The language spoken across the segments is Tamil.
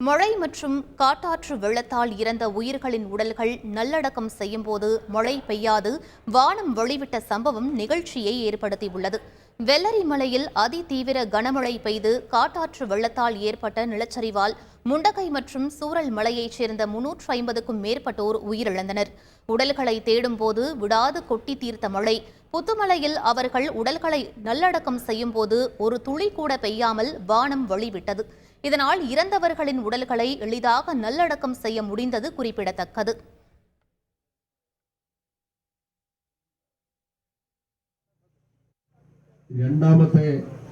மழை மற்றும் காட்டாற்று வெள்ளத்தால் இறந்த உயிர்களின் உடல்கள் நல்லடக்கம் செய்யும்போது மழை பெய்யாது வானம் வெளிவிட்ட சம்பவம் நிகழ்ச்சியை ஏற்படுத்தியுள்ளது. வெள்ளரி மலையில் அதிதீவிர கனமழை பெய்து காட்டாற்று வெள்ளத்தால் ஏற்பட்ட நிலச்சரிவால் முண்டகை மற்றும் சூரல் மலையைச் சேர்ந்த முன்னூற்று ஐம்பதுக்கும் மேற்பட்டோர் உயிரிழந்தனர். உடல்களை தேடும்போது விடாது கொட்டி தீர்த்த மழை புத்துமலையில் அவர்கள் உடல்களை நல்லடக்கம் செய்யும்போது ஒரு துளி கூட பெய்யாமல் வானம் வழிவிட்டது. இதனால் இறந்தவர்களின் உடல்களை எளிதாக நல்லடக்கம் செய்ய முடிந்தது குறிப்பிடத்தக்கது രണ്ടാമത്തെ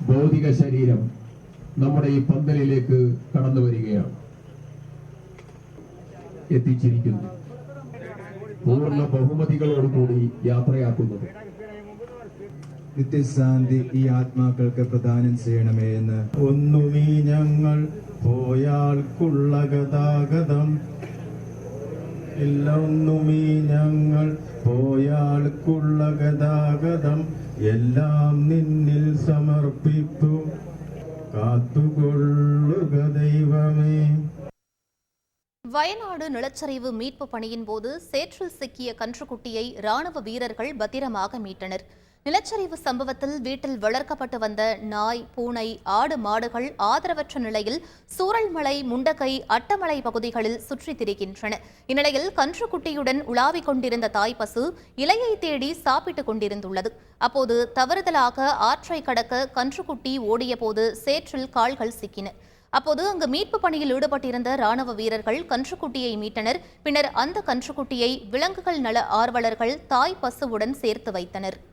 ഭൗതിക ശരീരം നമ്മുടെ ഈ പന്തലിലേക്ക് കടന്നു വരികയാണ് എത്തിച്ചിരിക്കുന്നു പൂർണ്ണ ബഹുമതികളോടുകൂടി യാത്രയാക്കുന്നത് നിത്യശാന്തി ഈ ആത്മാക്കൾക്ക് പ്രദാനം ചെയ്യണമേ എന്ന് ഒന്നുമീ ഞങ്ങൾ പോയാൾക്കുള്ള ഗതാഗതം ഇല്ല ഒന്നുമീ ഞങ്ങൾ പോയാൾക്കുള്ള ഗതാഗതം എല്ലാം നിന്നിൽ സമർപ്പിപ്പു കാത്തുകൊള്ളുക ദൈവമേ வயநாடு நிலச்சரிவு மீட்பு பணியின் போது சேற்றில் சிக்கிய கன்றுக்குட்டியை ராணுவ வீரர்கள் பத்திரமாக மீட்டனர் நிலச்சரிவு சம்பவத்தில் வீட்டில் வளர்க்கப்பட்டு வந்த நாய் பூனை ஆடு மாடுகள் ஆதரவற்ற நிலையில் சூரல்மலை முண்டகை அட்டமலை பகுதிகளில் சுற்றித் திரிகின்றன. இந்நிலையில் கன்றுக்குட்டியுடன் உலாவிக் கொண்டிருந்த தாய் பசு இலையை தேடி சாப்பிட்டுக் கொண்டிருந்துள்ளது. அப்போது தவறுதலாக ஆற்றை கடக்க கன்றுக்குட்டி ஓடியபோது சேற்றில் கால்கள் சிக்கின. அப்போது அங்கு மீட்பு பணியில் ஈடுபட்டிருந்த ராணுவ வீரர்கள் கன்றுக்குட்டியை மீட்டனர். பின்னர் அந்த கன்றுக்குட்டியை விலங்குகள் நல ஆர்வலர்கள் தாய் பசுவுடன் சேர்த்து வைத்தனர்.